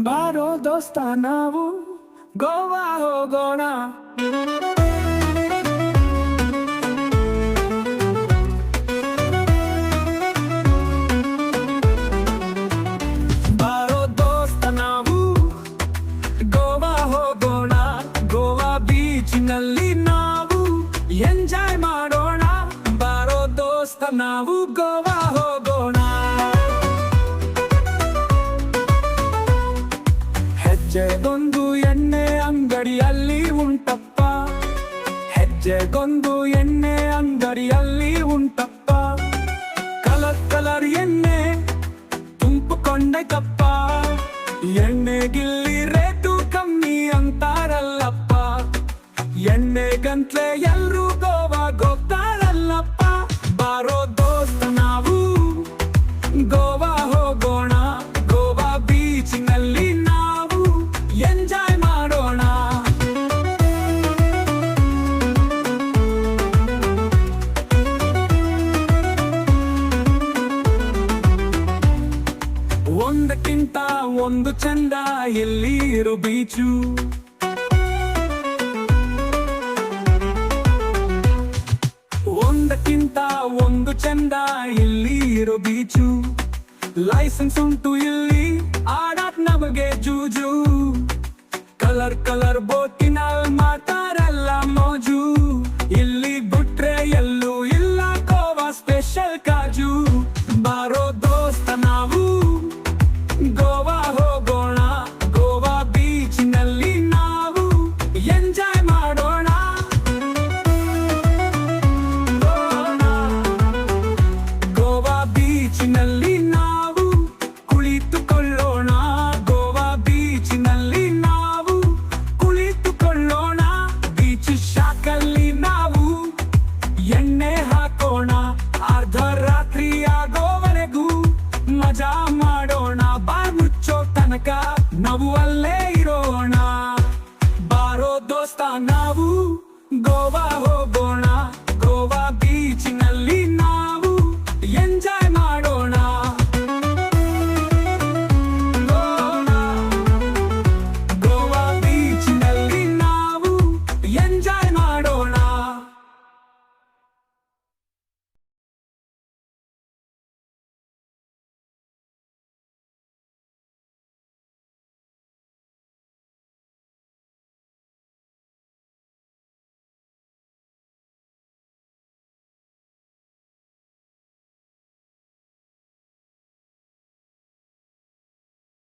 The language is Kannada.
ಬಾರೋ ದೋಸ್ತ ನಾವು ಗೋವಾ ಹೋಗೋಣ ಬಾರೋ ದೋಸ್ತ ಗೋವಾ ಹೋಗೋಣ ಗೋವಾ ಬೀಚಿನಲ್ಲಿ ನಾವು ಎಂಜಾಯ್ ಮಾಡೋಣ ಬಾರೋ ನಾವು ಗೋವಾ ಅಂಗಡಿಯಲ್ಲಿ ಉಂಟಪ್ಪ. ಹೆಜ್ಜೆಗೊಂದು ಎಣ್ಣೆ ಅಂಗಡಿಯಲ್ಲಿ ಉಂಟಪ್ಪ. ಕಲರ್ ಕಲರ್ ಎಣ್ಣೆ ತುಂಬಿಕೊಂಡೆ ಕಪ್ಪ ಎಣ್ಣೆಗಿಲ್ಲಿ ರೇಟು ಕಮ್ಮಿ ಅಂತಾರಲ್ಲಪ್ಪ. ಎಣ್ಣೆ ಗಂಟ್ಲೆ ಎಲ್ರೂ ಗೋವಾ ಗೊತ್ತಾರಲ್ಲಪ್ಪ ಒಂದಕ್ಕಿಂತ ಒಂದು ಚಂದ ಎಲ್ಲಿ ಇರು ಬೀಚು? ಒಂದಕ್ಕಿಂತ ಒಂದು ಚಂದ ಇಲ್ಲಿ ಇರು ಬೀಚು? ಲೈಸೆನ್ಸ್ ಉಂಟು ಇಲ್ಲಿ ಆಡಾಟ್ ನಮಗೆ ಜೂಜು. ಕಲರ್ ಕಲರ್ ಬೋಟಿನಲ್ಲಿ ತನಕ ನಾವು ಅಲ್ಲೇ ಇರೋಣ. ಬಾರೋ ದೋಸ್ತ ನಾವು ಗೋವಾ